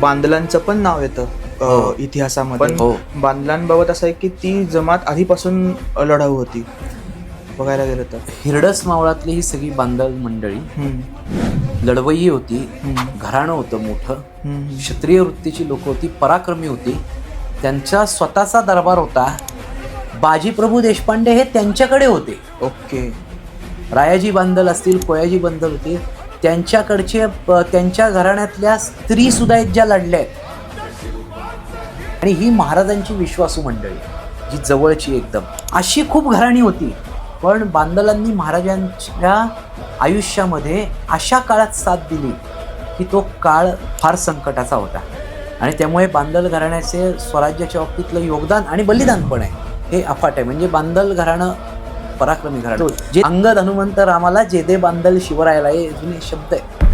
बांदलांचं पण नाव येतं हो. इतिहासामध्ये. हो. बांदलांबाबत असं आहे की ती जमात आधीपासून लढाऊ होती बघायला गेलं तर. हिरडस मावळातली ही सगळी बांधल मंडळी लढवई होती घराणं होतं मोठं क्षत्रिय वृत्तीची लोक होती पराक्रमी होती. त्यांचा स्वतःचा दरबार होता बाजीप्रभू देशपांडे हे त्यांच्याकडे होते. ओके. रायाजी बांदल असतील कोयाजी बांदल होते त्यांच्याकडचे प- त्यांच्या घराण्यातल्या स्त्रीसुद्धा आहेत ज्या लढल्या आहेत. आणि ही महाराजांची विश्वासू मंडळी जी जवळची एकदम. अशी खूप घराणी होती. पण बांदलांनी महाराजांच्या आयुष्यामध्ये अशा काळात साथ दिली की तो काळ फार संकटाचा होता. आणि त्यामुळे बांदल घराण्याचे स्वराज्याच्या बाबतीतलं योगदान आणि बलिदान पण आहे. हे अफाट आहे. म्हणजे बांदल घराणं पराक्रमी घराणं. जे अंगद हनुमंत रामाला जे दे बांदल शिवरायाला हे जुने शब्द आहे.